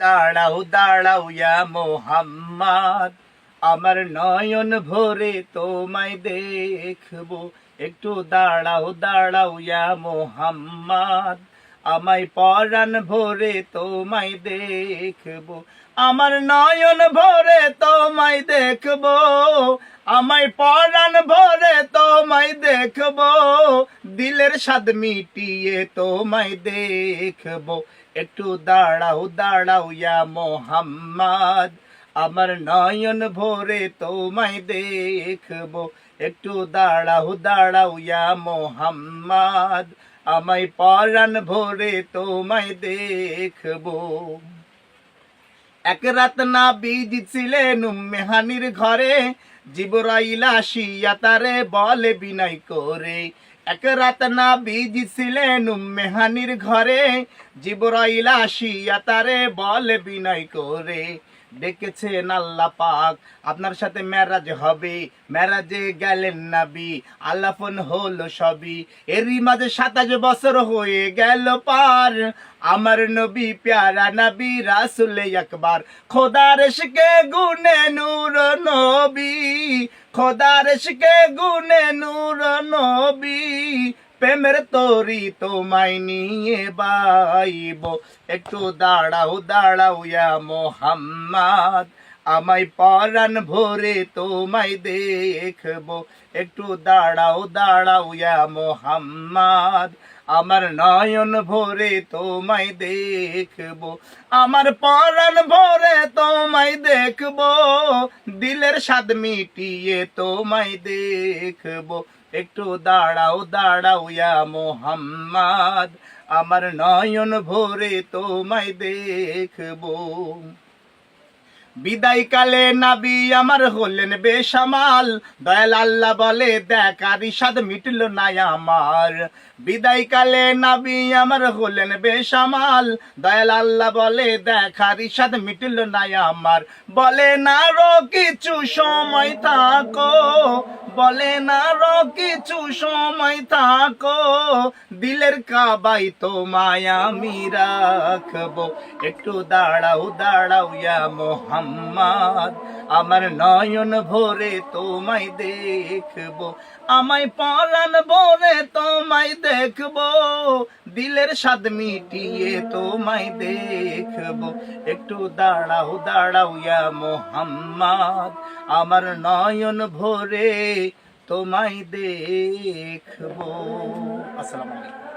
দাঁড়াও দাঁড়াও ইয়া মোহাম্মদ। আমার নয়ন ভরে তোমায় দেখব। একটু দাঁড়াও দাঁড়াও ইয়া মোহাম্মদ। আমায় পরাণ ভরে তোমায় দেখব। আমার নয়ন ভরে তোমায় দেখব। আমায় পরাণ ভরে তোমায় দেখব। দিলের স্বাদ মিটিয়ে তোমায় দেখব। একটু দাঁড়াও দাঁড়াও ইয়া মোহাম্মদ। আমার নয়ন ভরে তোমায় দেখব। একটু দাঁড়াও দাঁড়াও ইয়া মোহাম্মদ। আমায় পরাণ ভরে তোমায় দেখব। এক রাত না বীজ ছিলেন মেহানির ঘরে। জিবরাইল আসিয়া তারে বলে বিনয় করে। এক রাত না বীজ ছিলেন মেহানির ঘরে। জিবরাইল আসিয়া তারে বলে বিনয় করে। ডেকেছেন আল্লাহ পাক, আপনার সাথে ম্যারাজ হবে। ম্যারাজে গেলেন নাবি আল্লাফন হলো সবই। এরই মাঝে সাতাশ বছর হয়ে গেল পার। আমার নবী, প্যারা নবী, রাসুল একবার। খোদার শিকে গুনে নূর নবী। খোদার শিখে গুনে নূর নবী, প্রেমের তরি তোমায় নিয়ে বাইব। একটু দাঁড়াও দাঁড়াও ইয়া মোহাম্মদ। আমায় পরাণ ভরে তোমায় দেখব। একটু দাঁড়াও দাঁড়াও ইয়া মোহাম্মদ। আমার নয়ন ভরে তোমায় দেখব। আমার পরাণ ভরে তোমায় দেখব। দিলের স্বাদ মিটিয়ে তোমায় দেখব। একটু দাঁড়াও দাঁড়াও ইয়া মোহাম্মদ। আমার নয়ন ভরে তোমায় দেখব। বিদায় কালে নাবি আমার হলেন বেসামাল। দয়াল আল্লাহ বলে, দেখ আর ইসাদ মিটল না আমার। বিদায় কালে নাবি আমার হলেন বেসামাল। দয়াল আল্লাহ বলে, দেখ আর ইসাদ মিটল না আমার। বলে, না রো, কিছু সময় থাকো। বলে না র, কিছু সময় থাকো। দিলের কাবাই তোমায় আমি রাখব। একটু দাঁড়াও দাঁড়াও ইয়া মোহাম্মদ। আমার নয়ন ভরে তোমায় দেখব। আমায় পরাণ ভরে তোমায় দেখব। দিলের স্বাদ মিটিয়ে তোমায় দেখব। একটু দাঁড়াও দাঁড়াও ইয়া মোহাম্মদ, আমার নয়ন ভরে তোমায় দেখব। আসসালামু আলাইকুম।